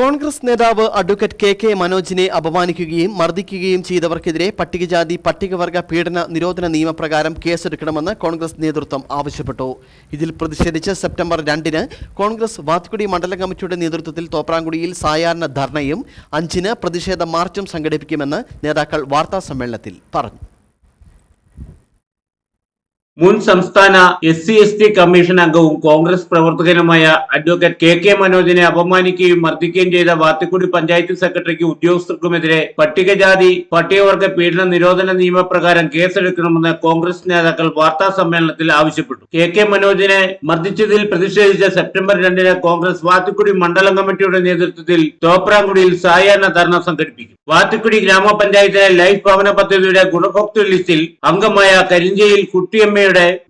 കോൺഗ്രസ് നേതാവ് advocate K K മനോജിനെ അപമാനിക്കുകയും മർദ്ദിക്കുകയും ചെയ്തവർക്കെതിരെ പട്ടികജാതി പട്ടികവർഗ പീഡന നിരോധന നിയമപ്രകാരം കേസെടുക്കണമെന്ന് കോൺഗ്രസ് നേതൃത്വം ആവശ്യപ്പെട്ടു. ഇതിൽ പ്രതിഷേധിച്ച് സെപ്റ്റംബർ രണ്ടിന് കോൺഗ്രസ് വാത്കുടി മണ്ഡല കമ്മിറ്റിയുടെ നേതൃത്വത്തിൽ തോപ്രാങ്കുടിയിൽ സായാഹ്ന ധർണയും അഞ്ചിന് പ്രതിഷേധ മാർച്ചും സംഘടിപ്പിക്കുമെന്ന് നേതാക്കൾ വാർത്താ സമ്മേളനത്തിൽ പറഞ്ഞു. മുൻ സംസ്ഥാന S C S T commission അംഗവും കോൺഗ്രസ് പ്രവർത്തകനുമായ അഡ്വക്കേറ്റ് കെ കെ മനോജിനെ അപമാനിക്കുകയും മർദ്ദിക്കുകയും ചെയ്ത വാത്തിക്കുടി പഞ്ചായത്ത് സെക്രട്ടറിക്ക് ഉദ്യോഗസ്ഥർക്കുമെതിരെ പട്ടികജാതി പട്ടികവർഗ പീഡന നിരോധന നിയമപ്രകാരം കേസെടുക്കണമെന്ന് കോൺഗ്രസ് നേതാക്കൾ വാർത്താ സമ്മേളനത്തിൽ ആവശ്യപ്പെട്ടു. കെ കെ മനോജിനെ മർദ്ദിച്ചതിൽ പ്രതിഷേധിച്ച സെപ്റ്റംബർ രണ്ടിന് കോൺഗ്രസ് വാത്തിക്കുടി മണ്ഡലം കമ്മിറ്റിയുടെ നേതൃത്വത്തിൽ തോപ്രാങ്കുടിയിൽ സായാഹ്ന ധർണ സംഘടിപ്പിക്കും. വാത്തിക്കുടി ഗ്രാമപഞ്ചായത്തിലെ ലൈഫ് ഭവന പദ്ധതിയുടെ ഗുണഭോക്തൃ ലിസ്റ്റിൽ അംഗമായ കരിഞ്ചയിൽ കുട്ടിയമ്മയുടെ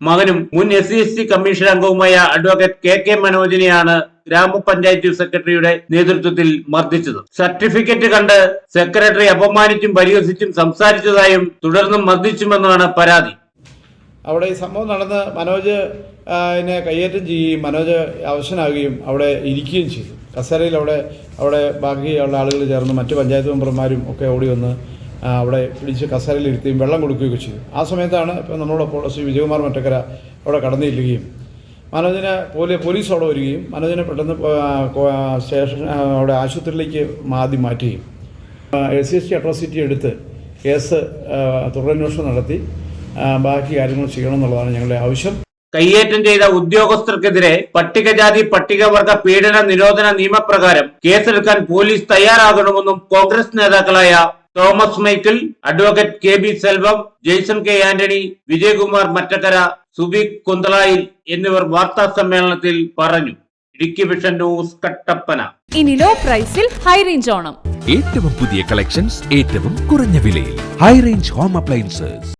മകനും മുൻ എസ് സി എസ് കമ്മീഷൻ അംഗവുമായ അഡ്വക്കേറ്റ് കെ കെ മനോജിനെയാണ് ഗ്രാമപഞ്ചായത്ത് സെക്രട്ടറിയുടെ നേതൃത്വത്തിൽ മർദ്ദിച്ചത്. സർട്ടിഫിക്കറ്റ് കണ്ട് സെക്രട്ടറി അപമാനിച്ചും പരിഹസിച്ചും സംസാരിച്ചതായും തുടർന്നും മർദ്ദിച്ചുമെന്നാണ് പരാതി. അവിടെ ഈ സംഭവം നടന്ന് മനോജ് എന്നെ കയ്യേറ്റം ചെയ്യുകയും മനോജ് അവശനാകുകയും അവിടെ ഇരിക്കുകയും ചെയ്തു. കസേരയിൽ അവിടെ അവിടെ ബാക്കിയുള്ള ആളുകൾ ചേർന്ന് മറ്റ് പഞ്ചായത്ത് മെമ്പർമാരും ഒക്കെ ഓടി വന്ന് അവിടെ പിടിച്ച് കസേരയിലിരുത്തുകയും വെള്ളം കൊടുക്കുകയൊക്കെ ചെയ്തു. ആ സമയത്താണ് ഇപ്പം നമ്മളോടൊപ്പം ശ്രീ വിജയകുമാർ മറ്റക്കര അവിടെ കടന്നു ചെല്ലുകയും മനോജിനെ പോലെ പോലീസ് അവിടെ വരികയും മനോജിനെ പെട്ടെന്ന് സ്റ്റേഷൻ അവിടെ ആശുപത്രിയിലേക്ക് ആദ്യം മാറ്റുകയും. S C S T atrocity എടുത്ത് കേസ് തുടരന്വേഷണം നടത്തി ബാക്കി കാര്യങ്ങൾ ചെയ്യണം എന്നുള്ളതാണ് ഞങ്ങളുടെ ആവശ്യം. കയ്യേറ്റം ചെയ്ത ഉദ്യോഗസ്ഥർക്കെതിരെ പട്ടികജാതി പട്ടികവർഗ പീഡന നിരോധന നിയമപ്രകാരം കേസെടുക്കാൻ പോലീസ് തയ്യാറാകണമെന്നും കോൺഗ്രസ് നേതാക്കളായ Thomas Michael advocate K B Selvam Jaison K Antony Vijayakumar Mattakkara Subi കുന്തളായിൽ എന്നിവർ വാർത്താ സമ്മേളനത്തിൽ പറഞ്ഞു. Idukki vision news Kattappana. ഇനി ലോ പ്രൈസിൽ ഹൈ റേഞ്ച് ഓണം. ഏറ്റവും പുതിയ കളക്ഷൻസ് ഏറ്റവും കുറഞ്ഞ വിലയിൽ. High range home appliances